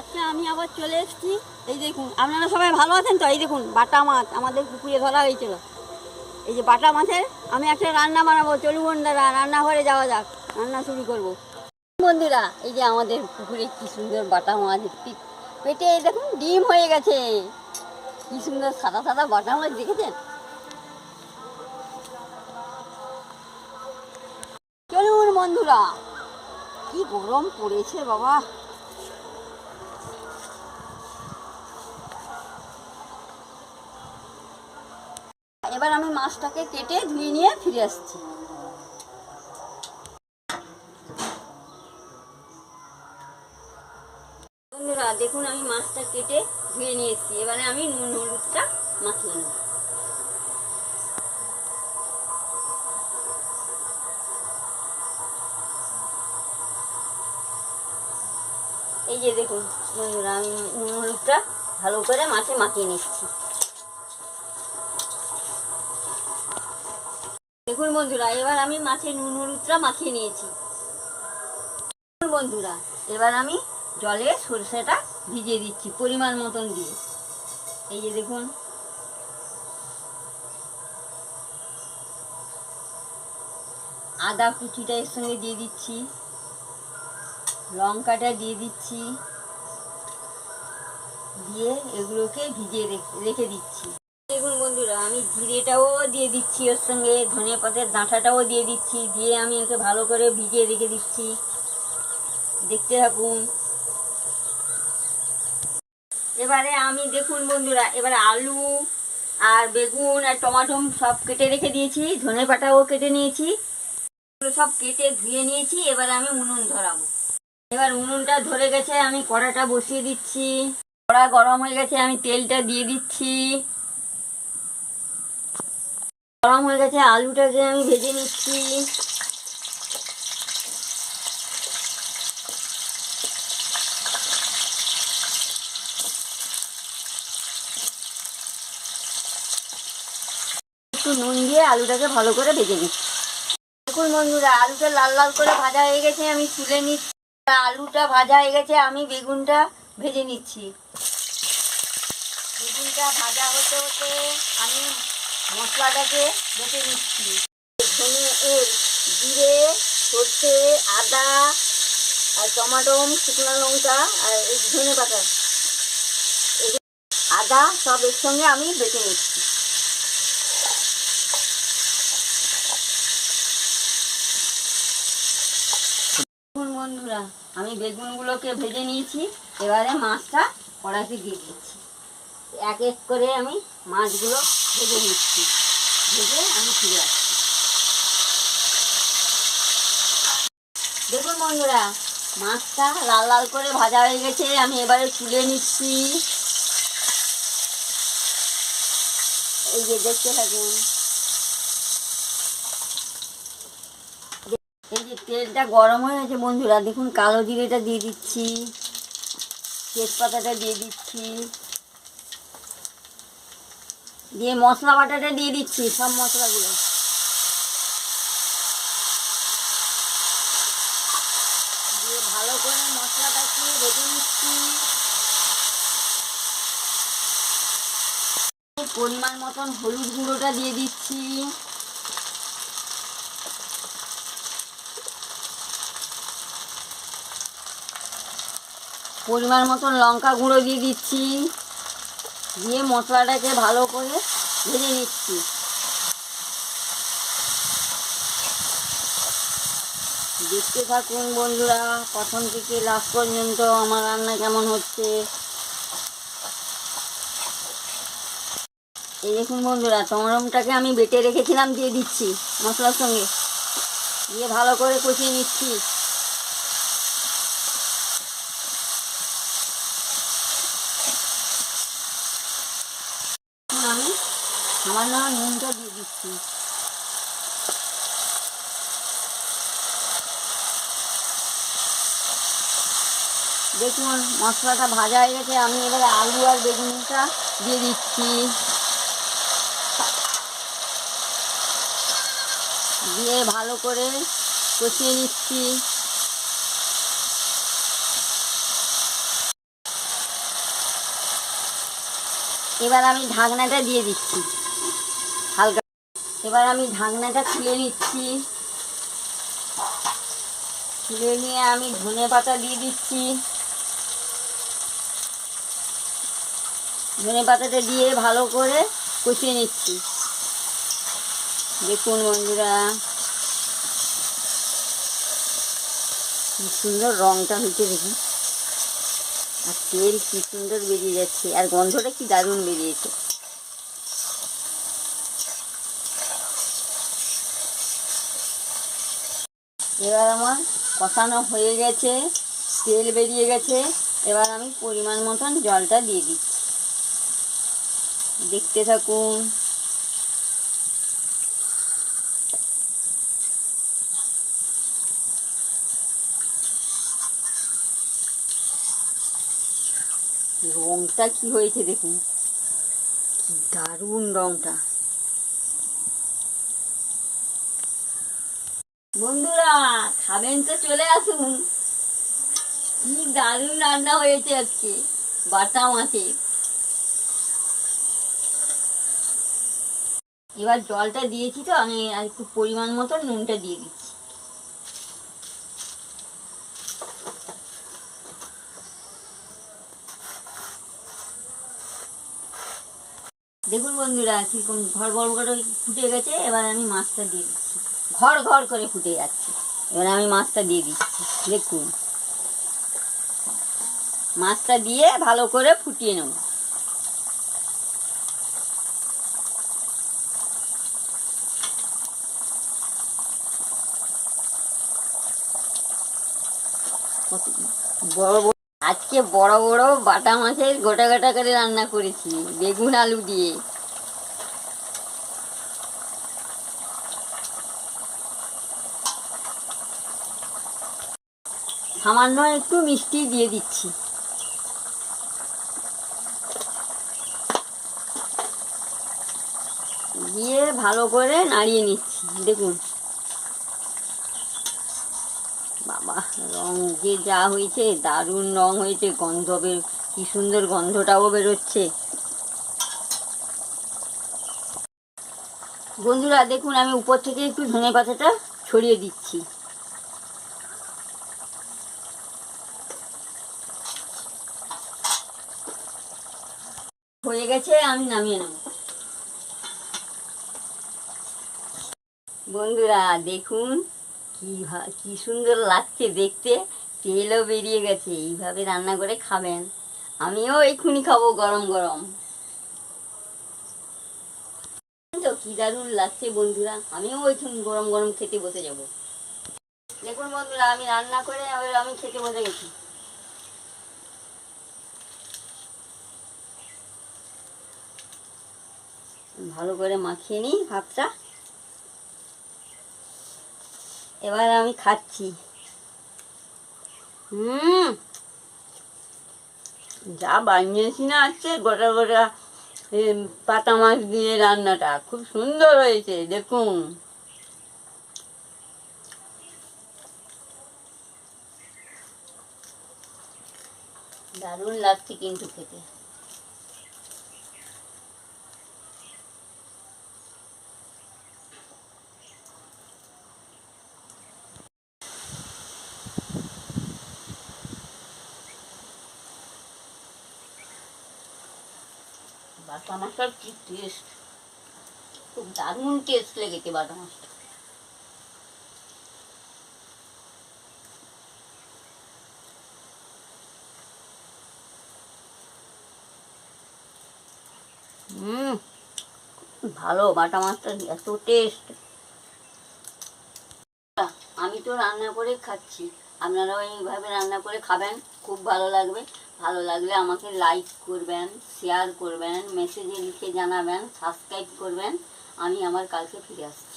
আজকে আমি আবার চলে এসেছি। এই দেখুন, আপনারা সবাই ভালো আছেন তো? এই দেখুন, বাটা মাছ আমাদের পুকুরে ধরা হয়েছিল। এই যে বাটা মাছের আমি একটা রান্না বানাবো। চলুন বন্ধুরা রান্নাঘরে যাওয়া যাক। রান্না শুরু করব। বন্ধুরা, এই যে আমাদের পুকুরে কি সুন্দর বাটা মাছ পেটে এই দেখুন, ডিম হয়ে গেছে। কি সুন্দর সাদা সাদা বাটা মাছ দেখেছেন? চলুন বন্ধুরা, কি গরম পড়েছে বাবা। এবার আমি মাছটাকে কেটে ধুয়ে নিয়ে ফিরে আসছি। বন্ধুরা, দেখুন আমি মাছটা কেটে ধুয়ে নিয়ে এসেছি। এবারে আমি নুন, হলুদটা মাখিয়ে নেব। এই যে দেখুন বন্ধুরা, আমি নুন, হলুদটা ভালো করে মাছে মাখিয়ে নিচ্ছি। দেখুন বন্ধুরা, এবার আমি মাছে নুন হলুদটা মাখিয়ে নিয়েছি। বন্ধুরা, এবার আমি জলে সরষেটা ভিজিয়ে দিচ্ছি পরিমাণ মতন দিয়ে। এই যে দেখুন। আদা কুচিটা এর সঙ্গে দিয়ে দিচ্ছি। লঙ্কাটা দিয়ে দিচ্ছি। দিয়ে এগুলোকে ভিজিয়ে রেখে দিচ্ছি। দেখুন বন্ধুরা, আমি জিরেটাও দিয়ে দিচ্ছি ওর সঙ্গে ধনে পাতার ডাঁটাটাও দিয়ে দিচ্ছি, দিয়ে আমি ওকে ভালো করে ভিজিয়ে রেখে দিচ্ছি। দেখতে থাকুন। এবারে আমি দেখুন বন্ধুরা, এবারে আলু আর বেগুন আর টমাটো সব কেটে রেখে দিয়েছি, ধনে পাতাও কেটে নিয়েছি। সব কেটে ধুয়ে নিয়েছি, এবার আমি উনুন ধরাবো। এবার উনুনটা ধরে গেছে, আমি কড়াটা বসিয়ে দিচ্ছি। কড়া গরম হয়ে গেছে, আমি তেলটা দিয়ে দিচ্ছি। গরম হয়ে গেছে আলুটাকে আমি ভেজে নিচ্ছি। একটু নুন দিয়ে আলুটাকে ভালো করে ভেজে নিচ্ছি। দেখুন বন্ধুরা, আলুটা লাল লাল করে ভাজা হয়ে গেছে, আমি তুলে নিচ্ছি। আলুটা ভাজা হয়ে গেছে, আমি বেগুনটা ভেজে নিচ্ছি। বেগুনটা ভাজা হতে হতে আমি মশলাটাকে বেটে নিচ্ছি। ধনে এ, জিরে সর্ষে আদা আর টমাটো শুকনো লঙ্কা আর এই ধনে পাতা। আদা সব এর সঙ্গে আমি বেটে নিচ্ছি। বন্ধুরা আমি বেগুনগুলোকে ভেজে নিয়েছি এবারে মাছটা কড়াইতে দিয়ে দিচ্ছি। এক এক করে আমি মাছগুলো ভেজে নিচ্ছি। ভেজে আমি ফিরে আসছি। দেখুন বন্ধুরা, মাছটা লাল লাল করে ভাজা হয়ে গেছে, আমি এবারে তুলে নিচ্ছি। এই যে দেখতে থাকুন। এই যে তেলটা গরম হয়ে গেছে বন্ধুরা, দেখুন কালো জিরেটা দিয়ে দিচ্ছি, তেজপাতাটা দিয়ে দিচ্ছি। দিয়ে মশলা বাটাটা দিয়ে দিচ্ছি, সব মশলাগুলো। দিয়ে ভালো করে মশলাটাকে ভেজে নিচ্ছি। পরিমাণ মতন হলুদ গুঁড়োটা দিয়ে দিচ্ছি। পরিমাণ মতন লঙ্কা গুঁড়ো দিয়ে দিচ্ছি। দিয়ে মশলাটাকে ভালো করে ভেজে নিচ্ছি। দেখতে থাকুন বন্ধুরা, প্রথম থেকে লাস্ট পর্যন্ত আমার রান্না কেমন হচ্ছে। এই দেখুন বন্ধুরা, টমেটোটাকে আমি বেটে রেখেছিলাম দিয়ে দিচ্ছি মশলার সঙ্গে। দিয়ে ভালো করে কষিয়ে নিচ্ছি এখন আমি সামান্য নুনটা দিয়ে দিচ্ছি দেখুন মশলাটা ভাজা হয়ে গেছে, আমি এবারে আলু আর বেগুনটা দিয়ে দিচ্ছি। দিয়ে ভালো করে কষিয়ে নিচ্ছি। এবার আমি ঢাকনাটা দিয়ে দিচ্ছি। এবার আমি ঢাকনাটা খুলে নিচ্ছি। খুলে নিয়ে আমি ধনে পাতা দিয়ে দিচ্ছি। ধনে পাতাটা দিয়ে ভালো করে কষিয়ে নিচ্ছি। দেখুন বন্ধুরা, কি সুন্দর রংটা হয়েছে দেখুন। আর তেল কি সুন্দর বেরিয়ে যাচ্ছে, আর গন্ধটা কি দারুণ বেরিয়েছে। এবার আমার কষানো হয়ে গেছে, তেল বেরিয়ে গেছে, এবার আমি পরিমাণ মতন জলটা দিয়ে দিচ্ছি। দেখতে থাকুন। রংটা কি হয়েছে দেখুন। দারুণ রংটা। বন্ধুরা খাবেন তো, চলে আসুন। কি দারুণ রান্না হয়েছে আজকে, বাটা মাছের। এবার জলটা দিয়েছি তো, আমি আর একটু পরিমাণ মতো নুনটা দিয়ে দিচ্ছি। দেখুন বন্ধুরা, কীরকম ঘর ঘর করে ফুটে গেছে, এবার আমি মাছটা দিয়ে দিচ্ছি। ঘর ঘর করে ফুটে যাচ্ছে। এবার আমি মাছটা দিয়ে দিচ্ছি। দেখুন। মাছটা দিয়ে ভালো করে ফুটিয়ে নেব। বড় বড় আজকে বড় বড় বাটা মাছের গোটা গোটা করে রান্না করেছি। বেগুন আলু দিয়ে। সামান্য একটু মিষ্টি দিয়ে দিচ্ছি। দিয়ে ভালো করে নাড়িয়ে নিচ্ছি, দেখুন। বাবা, রং যে যা হয়েছে, দারুণ রং হয়েছে, গন্ধ বের, কি সুন্দর গন্ধটাও বেরোচ্ছে। বন্ধুরা, দেখুন, আমি উপর থেকে একটু ধনে পাতাটা ছড়িয়ে দিচ্ছি হয়ে গেছে, আমি নামিয়ে নেব। বন্ধুরা, দেখুন কি কি সুন্দর লাগছে দেখতে। তেলও বেরিয়ে গেছে, এইভাবে রান্না করে খাবেন। আমিও এক্ষুনি খাব গরম গরম। তো কি দারুণ লাগছে বন্ধুরা, আমিও ওইখানে গরম গরম খেতে বসে যাব। দেখুন বন্ধুরা, আমি রান্না করে আমি খেতে বসে গেছি। ভালো করে মাখিয়ে নিই ভাতটা। এবার আমি খাচ্ছি। হুম। যা বানিয়েছি না আছে গোটা গোটা পাতা মাছ দিয়ে রান্নাটা। খুব সুন্দর হয়েছে, দেখুন। দারুণ লাগছে কিন্তু খেতে। বাটা মাছটার কি টেস্ট খুব দারুণ টেস্ট লেগেছে বাটা মাছটা হুম, ভালো বাটা মাছটা এত টেস্ট আমি তো রান্না করে খাচ্ছি। আপনারাও এইভাবে রান্না করে খাবেন, খুব ভালো লাগবে। ভালো লাগলে আমাকে লাইক করবেন শেয়ার করবেন মেসেজে লিখে জানাবেন সাবস্ক্রাইব করবেন। আমি আমার কালকে ফিরে আসছি।